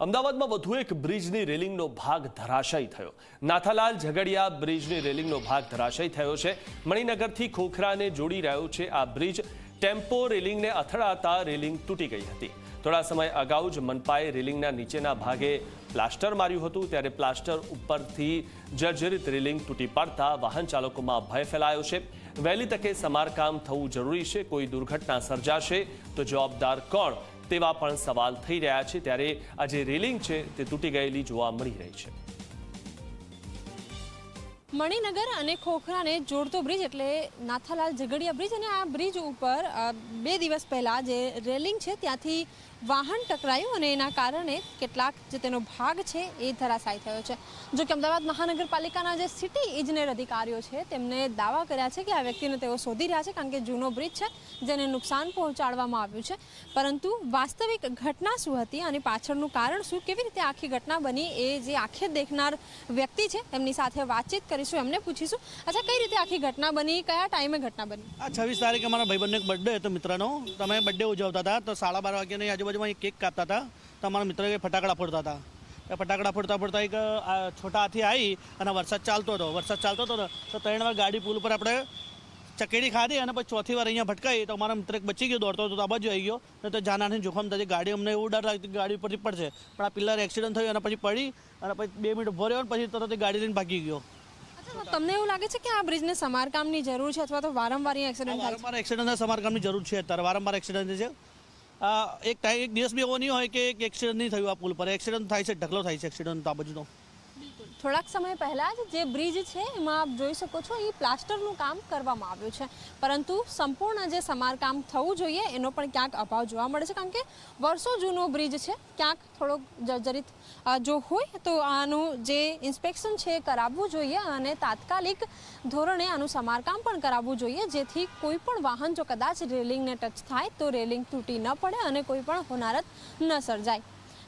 અમદાવાદમાં વધુ એક બ્રિજની રેલિંગનો ભાગ ધરાશાયી થયો. નાથાલાલ ઝઘડિયા બ્રિજની રેલિંગનો ભાગ ધરાશાયી થયો છે. મણિનગરથી ખોખરાને જોડી રહ્યો છે આ બ્રિજ. ટેમ્પો રેલિંગને અથડાતા રેલિંગ તૂટી ગઈ હતી. થોડા સમય અગાઉ જ મનપાએ રેલિંગના નીચેના ભાગે પ્લાસ્ટર માર્યું હતું. ત્યારે પ્લાસ્ટર ઉપરથી જર્જરિત રેલિંગ તૂટી પડતા વાહન ચાલકોમાં ભય ફેલાયો છે. વહેલી તકે સમારકામ થવું જરૂરી છે. કોઈ દુર્ઘટના સર્જાશે તો જવાબદાર કોણ? તેવા પણ સવાલ થઈ રહ્યા છે. ત્યારે આ જે રેલિંગ છે તે તૂટી ગયેલી જોવા મળી રહી છે. મણિનગર અને ખોખરાને જોડતો બ્રિજ એટલે નાથાલાલ ઝઘડિયા બ્રિજ અને આ બ્રિજ ઉપર બે દિવસ પહેલાં જે રેલિંગ છે ત્યાંથી વાહન ટકરાયું અને એના કારણે કેટલાક જે તેનો ભાગ છે એ ધરાશાય થયો છે. જો કે અમદાવાદ મહાનગરપાલિકાના જે સિટી ઇજનેર અધિકારીઓ છે તેમને દાવા કર્યા છે કે આ વ્યક્તિને તેઓ શોધી રહ્યા છે કારણ કે જૂનો બ્રિજ છે જેને નુકસાન પહોંચાડવામાં આવ્યું છે. પરંતુ વાસ્તવિક ઘટના શું હતી અને પાછળનું કારણ શું, કેવી રીતે આખી ઘટના બની, એ જે આંખે દેખનાર વ્યક્તિ છે, એમની સાથે વાતચીત કરીશું એમને પૂછીશું. અચ્છા, કઈ રીતે આખી ઘટના બની? કયા ટાઈમે ઘટના બની? આ છવ્વીસ તારીખે અમારા ભાઈબંધનો એક બર્થડે હતો, મિત્રનો. તમે બર્થડે ઉજવતા હતા તો સાડા બાર વાગ્યાની આજુબાજુમાં એક કેક કાપતા હતા. તો અમારા મિત્ર ફટાકડા ફોડતા હતા. ફટાકડા ફોડતા ફોડતા એક છોટા હાથી આવી અને વરસાદ ચાલતો હતો. વરસાદ ચાલતો હતો તો ત્રણ વાર ગાડી પુલ ઉપર આપણે ચકેડી ખાધી અને પછી ચોથી વાર અહીંયા ભટકાઈ. તો અમારા મિત્ર બચી ગયો, દોડતો હતો તો આ બાજુ આવી ગયો. ને તો જાનાની જોખમ થતી ગાડી અમને એવું ડર લાગતું ગાડી ઉપરથી પડશે. પણ આ પિલ્લર એક્સિડન્ટ થયું અને પછી પડી અને પછી બે મિનિટ ઊભો અને પછી તરત ગાડી લઈને ભાગી ગયો. તમને એવું લાગે છે કે આ બ્રિજને સમારકામની જરૂર છે અથવા તો વારંવાર એક્સિડન્ટ વારંવાર એક્સિડન્ટના સમારકામની જરૂર છે અત્યારે. વારંવાર એક્સિડન્ટ છે. એક ટાઈમ એક દિવસ બી એવો નહીં હોય કે એક એક્સિડન્ટ નહીં થયું આ પુલ પર. એક્સિડન્ટ થાય છે, ઢગલો થાય છે એક્સિડન્ટ આ બાજુનો. થોડાક સમય પહેલા જ જે બ્રિજ છે એમાં આપ જોઈ શકો છો, એ પ્લાસ્ટરનું કામ કરવામાં આવ્યું છે. પરંતુ સંપૂર્ણ જે સમારકામ થવું જોઈએ, એનો પણ ક્યાંક અભાવ જોવા મળે છે. કારણ કે વર્ષો જૂનો બ્રિજ છે, ક્યાંક થોડોક જર્જરિત જો હોય તો આનું જે ઇન્સ્પેક્શન છે એ કરાવવું જોઈએ અને તાત્કાલિક ધોરણે આનું સમારકામ પણ કરાવવું જોઈએ. જેથી કોઈ પણ વાહન જો કદાચ રેલિંગને ટચ થાય તો રેલિંગ તૂટી ન પડે અને કોઈ પણ હોનારત ન સર્જાય.